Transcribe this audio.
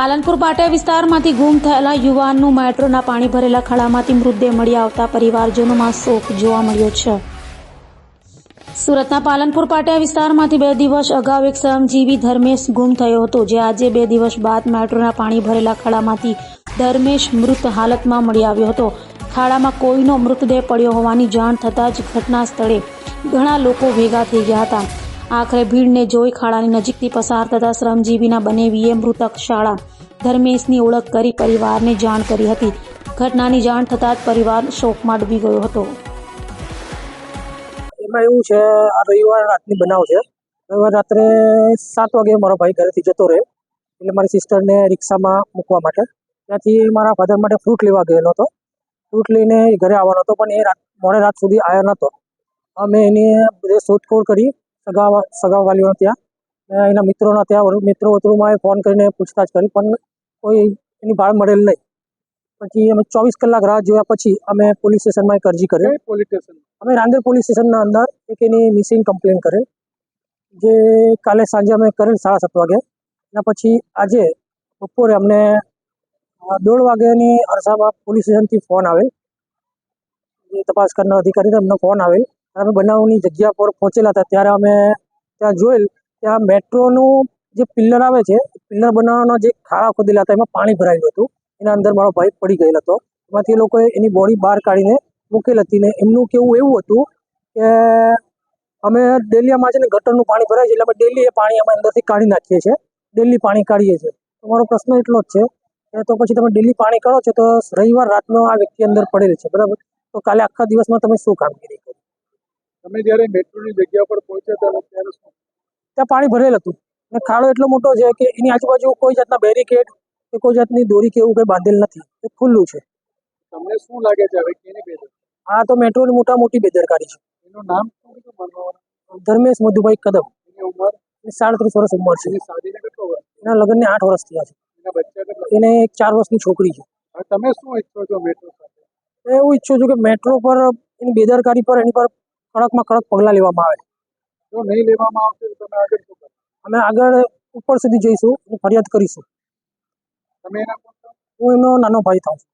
પાલનપુર પાટિયા વિસ્તારમાંથી ગુમ થયેલા યુવાનનું મેટ્રોના પાણી ભરેલા ખળામાંથી મૃતદેહ મળી આવતા પરિવારજનોમાં શોક જોવા મળ્યો છે. સુરતના પાલનપુર પાટિયા વિસ્તારમાંથી બે દિવસ અગાઉ એક શ્રમજીવી ધર્મેશ ગુમ થયો હતો, જે આજે બે દિવસ બાદ મેટ્રોના પાણી ભરેલા ખળામાંથી ધર્મેશ મૃત હાલતમાં મળી આવ્યો હતો. ખાડામાં કોઈનો મૃતદેહ પડ્યો હોવાની જાણ થતાં જ ઘટના સ્થળે ઘણા લોકો ભેગા થઈ ગયા હતા. આખરે ભીડને જોઈ ખાડાની નજીકથી પસાર થતા શ્રમજીવીના બનેવીએ મૃતક શાળા ધર્મેશની ઓળખ કરી પરિવારને જાણ કરી હતી. ઘટનાની જાણ થતાં જ પરિવાર શોકમાં ડૂબી ગયો હતો. એમાં એવું છે, આ રવિવાર રાતની બનાવ છે. રવિવાર રાત્રે સાત વાગે મારો ભાઈ ઘરેથી જતો રહે એટલે મારી સિસ્ટરને રિક્ષામાં મૂકવા માટે. ત્યાંથી મારા ફાધર માટે ફ્રૂટ લેવા ગયેલો હતો. ફ્રૂટ લઈને ઘરે આવવાનો હતો, પણ એ રાત, મોડે રાત સુધી આવ્યો નહોતો. અમે એની બધે શોધખોળ કરી સગા સગાવાલીઓને ત્યાં. એના મિત્રોના ત્યાં મિત્રો વતરૂમાં ફોન કરીને પૂછતાછ કરી પણ કોઈ એની ભાળ મળેલ નહીં. પછી અમે ચોવીસ કલાક રાહ જોયા પછી અમે પોલીસ સ્ટેશનમાં એક અરજી કરી. Police station? અમે રાંદેર પોલીસ સ્ટેશનના અંદર એક એની મિસિંગ કમ્પ્લેન કરે જે કાલે સાંજે અમે કરેલ સાડા સાત વાગે. એના પછી આજે બપોરે અમને દોઢ વાગ્યાની અરસામાં પોલીસ સ્ટેશનથી ફોન આવે જે તપાસ કરનાર અધિકારી અમને ફોન આવેલ. અમે બનાવની જગ્યા પર પહોંચેલા હતા. ત્યારે અમે ત્યાં જોયેલ ત્યાં મેટ્રોનું જે પિલ્લર આવે છે, પિલ્લર બનાવવાના જે ખાડા ખોદેલા હતા, એમાં પાણી ભરાયેલું હતું. એના અંદર મારો ભાઈ પડી ગયેલ હતો. એમાંથી એ લોકોએ એની બોડી બહાર કાઢીને મૂકેલ હતી ને એમનું કેવું એવું હતું કે અમે ડેલીમાં છે ને ગટરનું પાણી ભરાય છે, એટલે અમે ડેલી એ પાણી અમે અંદરથી કાઢી નાખીએ છીએ. ડેલી પાણી કાઢીએ છીએ. તો મારો પ્રશ્ન એટલો જ છે કે તો પછી તમે ડેલી પાણી કાઢો છો તો રવિવાર રાતનો આ વ્યક્તિ અંદર પડેલ છે, બરાબર? તો કાલે આખા દિવસમાં તમે શું કામગીરી તમે જ્યારે મેટ્રોની જગ્યા પર પહોંચ્યા ત્યારે ત્યારે શું? ત્યાં પાણી ભરેલ હતું. અને ખાડો એટલો મોટો છે કે એની આજુબાજુ કોઈ જાતના બેરિકેડ કે કોઈ જાતની દોરી કે એવું કંઈ બાંધેલ નથી. એ ખુલ્લું છે. તમને શું લાગે છે હવે કેની બેદર આ તો મેટ્રોની મોટા મોટી બેદરકારી છે. એનું નામ શું છે ધર્મેશ મધુભાઈ કદમ. એની ઉંમર? સાડત્રીસ વર્ષ ઉંમર છે. એની લગ્નને આઠ વર્ષ થયા છે. એના બચ્ચા એને એક ચાર વર્ષની છોકરી છે. તમે શું ઈચ્છો છો મેટ્રો સાથે? હું એવું ઈચ્છું છું કે મેટ્રો પર એની બેદરકારી પર એની પર કડકમાં કડક પગલાં લેવામાં આવે. જો નહીં લેવામાં આવશે તો તમે આગળ શું અમે આગળ ઉપર સુધી જઈશું અને ફરિયાદ કરીશું. તમે એના હું એનો નાનો ભાઈ થાઉં છું.